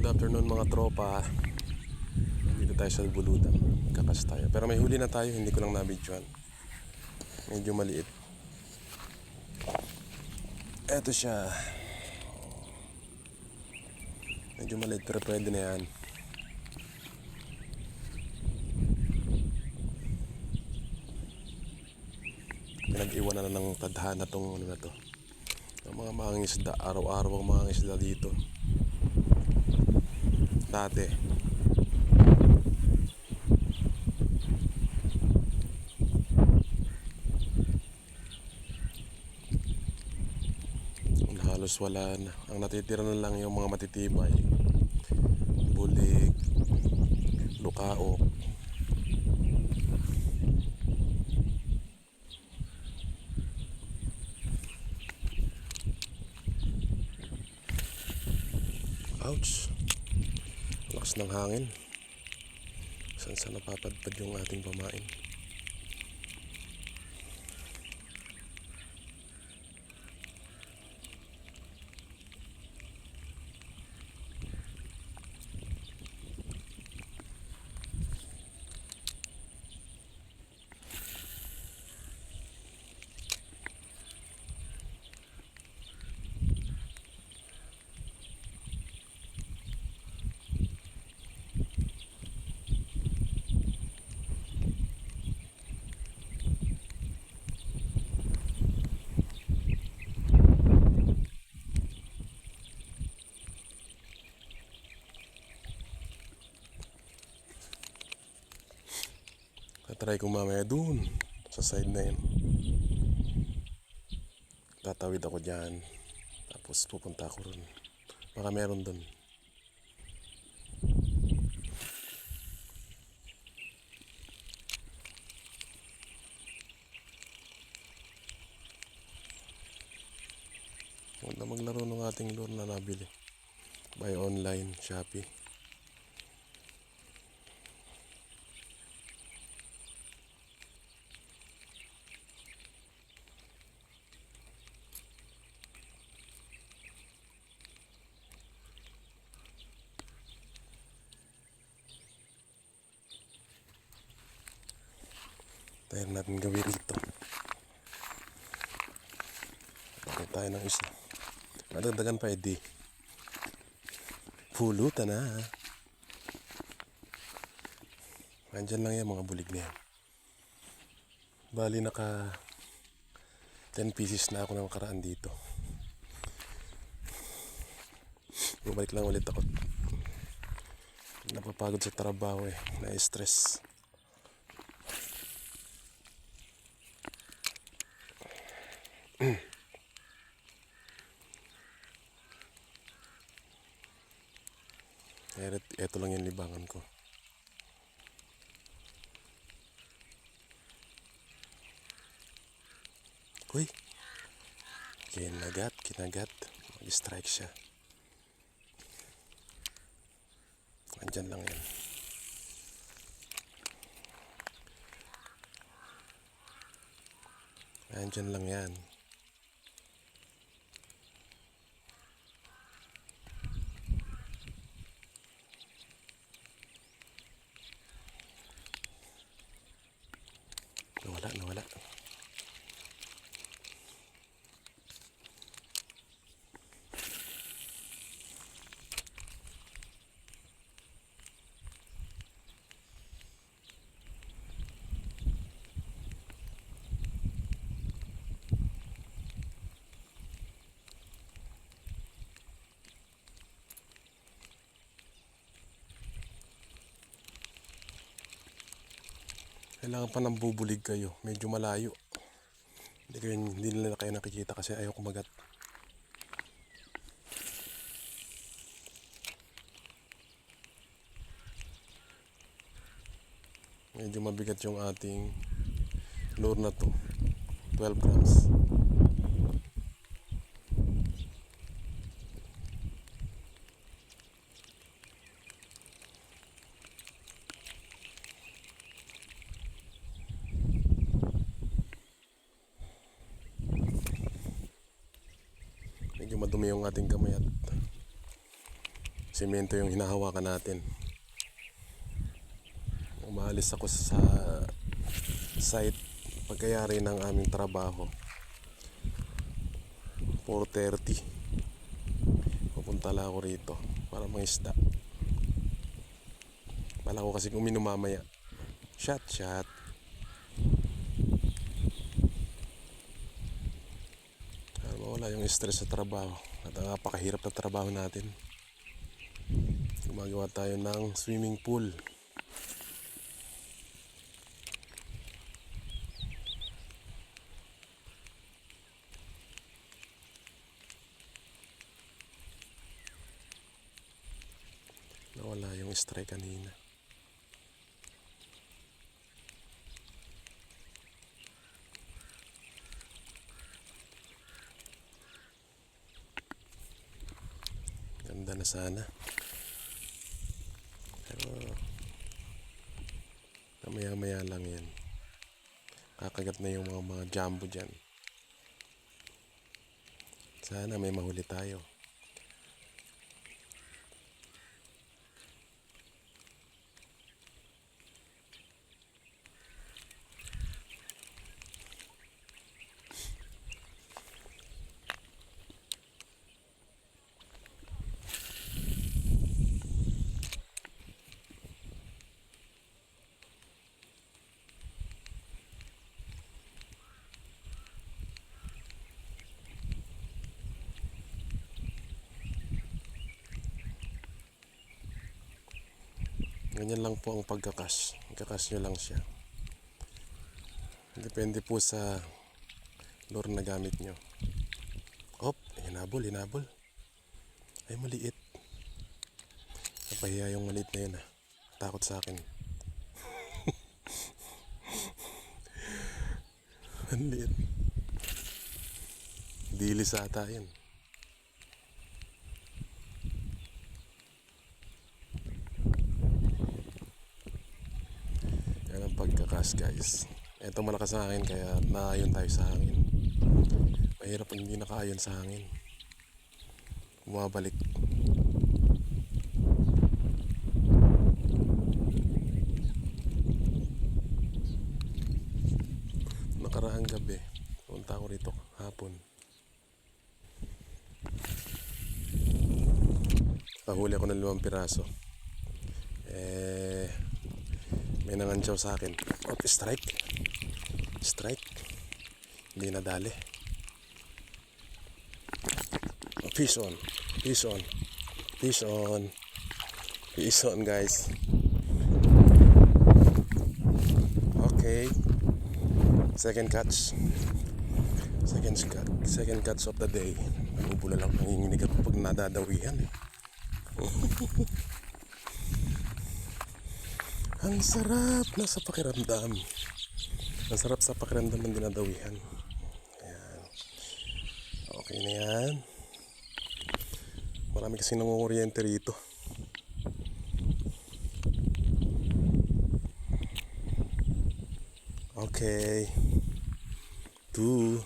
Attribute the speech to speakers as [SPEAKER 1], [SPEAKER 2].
[SPEAKER 1] Good afternoon mga tropa. Dito tayo sa Bulutan. Kakas tayo. Pero may huli na tayo, hindi ko lang nabidyoan. Medyo maliit. Eto siya. Medyo maliit pero pwede na yan. Pinag-iwanan na ng tadhana tong ano na to. Ang mga mangingisda, araw-araw ang mangingisda dito. Dati. Halos wala na. Ang natitira na lang yung mga matitibay. Bulig, lukao. Ng hangin. Saan saan napapadpad yung ating pamain? Tatry ko mamaya dun sa side na yun. Tatawid ako dyan. Tapos pupunta ako ron. Baka meron dun. Huwag maglaro ng ating lure na nabili. Buy online, Shopee. Tayo natin gawin rito. Bakit tayo ng isa? Madagdagan pa edi. Pulutan na. Andyan lang yan mga bulig na yan. Bali naka 10 pieces na ako na makaraan dito. Bumalik lang ulit ako. Napapagod sa trabaho eh. Na-stress. Eret, eto lang yung libangan ko. Uy! Kinagat, kinagat. Mag-strike siya. Andyan lang yan. Andyan lang yan. Nawala, nawala. Kailangan pa ng bubulig kayo. Medyo malayo. Hindi, kayo, hindi nila kayo nakikita kasi ayaw kumagat. Medyo mabigat yung ating lure na to. 12 grams. Medyo madumi yung ating kamay at Semento yung hinahawakan natin. Umaalis ako sa site pagkayari ng aming trabaho. 4.30. Pupunta lang ako rito para mangisda. Bala ko kasi uminom mamaya. Shot, shot. Para mawala yung stress sa trabaho. At ang napakahirap na trabaho natin. Gumagawa tayo ng swimming pool. Nawala yung strike kanina. Ganda na sana. Pero mamaya maya lang yan. Kakagat na yung mga, mga jumbo dyan. Sana may mahuli tayo. Ganyan lang po ang pagkakas. Ikakas nyo lang siya. Depende po sa lure na gamit nyo. Hop, hinabol, hinabol. Ay, maliit. Napahiya yung maliit na yun ah. Takot sa akin. Ang. Dili sa ata yun. Yan pagkakas guys. Ito malakas sa hangin kaya naayon tayo sa hangin. Mahirap hindi nakaayon sa hangin. Bumabalik. Nakaraang gabi, punta ako rito hapon. Kahuli ako ng limang piraso. Eh, may nangantsaw sa akin. Oh, strike. Strike. Hindi nadali. Fish on. Fish on. Fish on. Fish on, guys. Okay. Second catch. Second catch. Second catch of the day. Nabubula lang nanginginig ako pag nadadawihan. Eh. Ang sarap na sa pakiramdam. Ang sarap sa pakiramdam ng dinadawihan. Ayan. Okay na yan. Marami kasi nangunguryente rito. Okay. Two.